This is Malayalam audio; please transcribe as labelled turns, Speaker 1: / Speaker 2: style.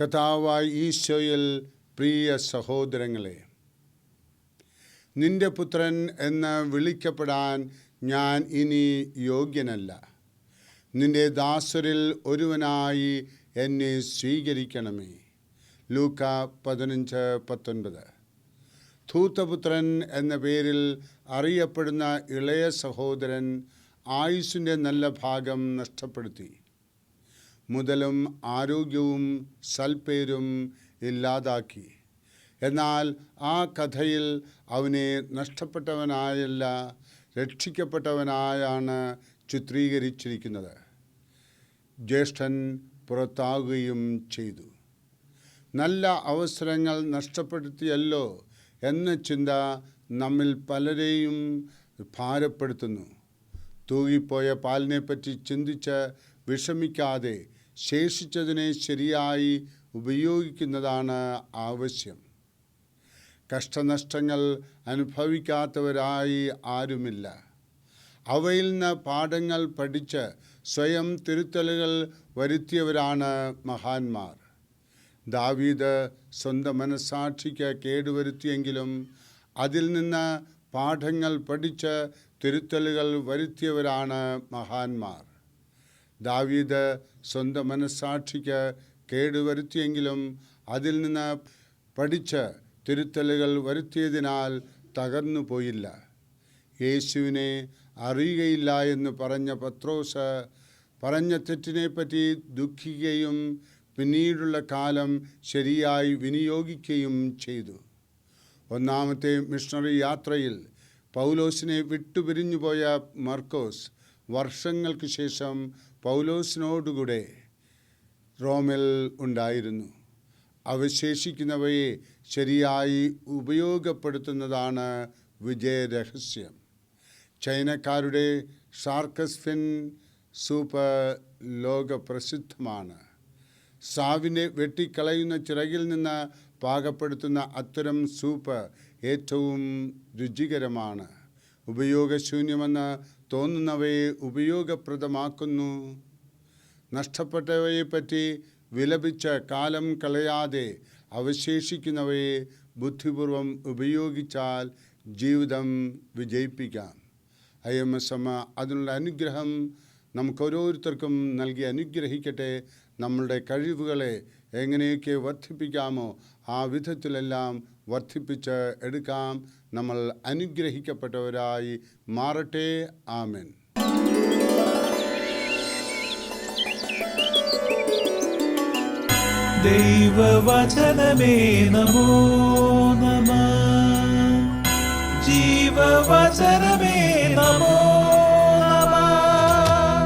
Speaker 1: കഥാവായി ഈശോയിൽ പ്രിയ സഹോദരങ്ങളെ നിന്റെ പുത്രൻ എന്ന് വിളിക്കപ്പെടാൻ ഞാൻ ഇനി യോഗ്യനല്ല. നിന്റെ ദാസരിൽ ഒരുവനായി എന്നെ സ്വീകരിക്കണമേ. ലൂക്ക പതിനഞ്ച് പത്തൊൻപത്. ധൂത്തപുത്രൻ എന്ന പേരിൽ അറിയപ്പെടുന്ന ഇളയ സഹോദരൻ ആയുസിന്റെ നല്ല ഭാഗം നഷ്ടപ്പെടുത്തി. മുതലും ആരോഗ്യവും സൽപ്പേരും ഇല്ലാതാക്കി. എന്നാൽ ആ കഥയിൽ അവനെ നഷ്ടപ്പെട്ടവനായല്ല രക്ഷിക്കപ്പെട്ടവനായാണ് ചിത്രീകരിച്ചിരിക്കുന്നത്. ജ്യേഷ്ഠൻ പുറത്താകുകയും ചെയ്തു. നല്ല അവസരങ്ങൾ നഷ്ടപ്പെടുത്തിയല്ലോ എന്ന ചിന്ത നമ്മിൽ പലരെയും ഭാരപ്പെടുത്തുന്നു. തൂങ്ങിപ്പോയ പാലിനെപ്പറ്റി ചിന്തിച്ച് വിഷമിക്കാതെ ശേഷിച്ചതിനെ ശരിയായി ഉപയോഗിക്കുന്നതാണ് ആവശ്യം. കഷ്ടനഷ്ടങ്ങൾ അനുഭവിക്കാത്തവരായി ആരുമില്ല. അവയിൽ നിന്ന് പാഠങ്ങൾ പഠിച്ച് സ്വയം തിരുത്തലുകൾ വരുത്തിയവരാണ് മഹാന്മാർ. ദാവീദ് സ്വന്തം മനസാക്ഷിക്ക് കേടുവരുത്തിയെങ്കിലും അതിൽ നിന്ന് പാഠങ്ങൾ പഠിച്ച് തിരുത്തലുകൾ വരുത്തിയവരാണ് മഹാന്മാർ. ദാവീദ് സ്വന്തം മനസ്സാക്ഷിക്ക് കേടുവരുത്തിയെങ്കിലും അതിൽ നിന്ന് പഠിച്ച് തിരുത്തലുകൾ വരുത്തിയതിനാൽ തകർന്നു പോയില്ല. യേശുവിനെ അറിയുകയില്ല എന്ന് പറഞ്ഞ പത്രോസ് പറഞ്ഞ തെറ്റിനെപ്പറ്റി ദുഃഖിക്കുകയും പിന്നീടുള്ള കാലം ശരിയായി വിനിയോഗിക്കുകയും ചെയ്തു. ഒന്നാമത്തെ മിഷണറി യാത്രയിൽ പൗലോസിനെ വിട്ടുപിരിഞ്ഞുപോയ മർക്കോസ് വർഷങ്ങൾക്ക് ശേഷം പൗലോസിനോടുകൂടെ റോമിൽ ഉണ്ടായിരുന്നു. അവശേഷിക്കുന്നവയെ ശരിയായി ഉപയോഗപ്പെടുത്തുന്നതാണ് വിജയരഹസ്യം. ചൈനക്കാരുടെ ഷാർക്കസ്ഫിൻ സൂപ്പർ ലോകപ്രസിദ്ധമാണ് സാവിനെ വെട്ടിക്കളയുന്ന ചിറകിൽ നിന്ന് പാകപ്പെടുത്തുന്ന അത്തരം സൂപ്പ് ഏറ്റവും രുചികരമാണ്. ഉപയോഗശൂന്യമെന്ന് തോന്നുന്നവയെ ഉപയോഗപ്രദമാക്കുന്നു. നഷ്ടപ്പെട്ടവയെപ്പറ്റി വിലപിച്ച് കാലം കളയാതെ അവശേഷിക്കുന്നവയെ ബുദ്ധിപൂർവം ഉപയോഗിച്ചാൽ ജീവിതം വിജയിപ്പിക്കാം. ഐ എം എസ് എം അതിനുള്ള അനുഗ്രഹം നമുക്കോരോരുത്തർക്കും നൽകി അനുഗ്രഹിക്കട്ടെ നമ്മളുടെ കഴിവുകളെ എങ്ങനെയൊക്കെ വർദ്ധിപ്പിക്കാമോ ആ വിധത്തിലെല്ലാം വർദ്ധിപ്പിച്ച് എടുക്കാം. നമ്മൾ അനുഗ്രഹിക്കപ്പെട്ടവരായി മാറട്ടെ. ആമൻ.
Speaker 2: ദൈവവചനമേ നമോ നമ. ജീവവചനമേ നമോ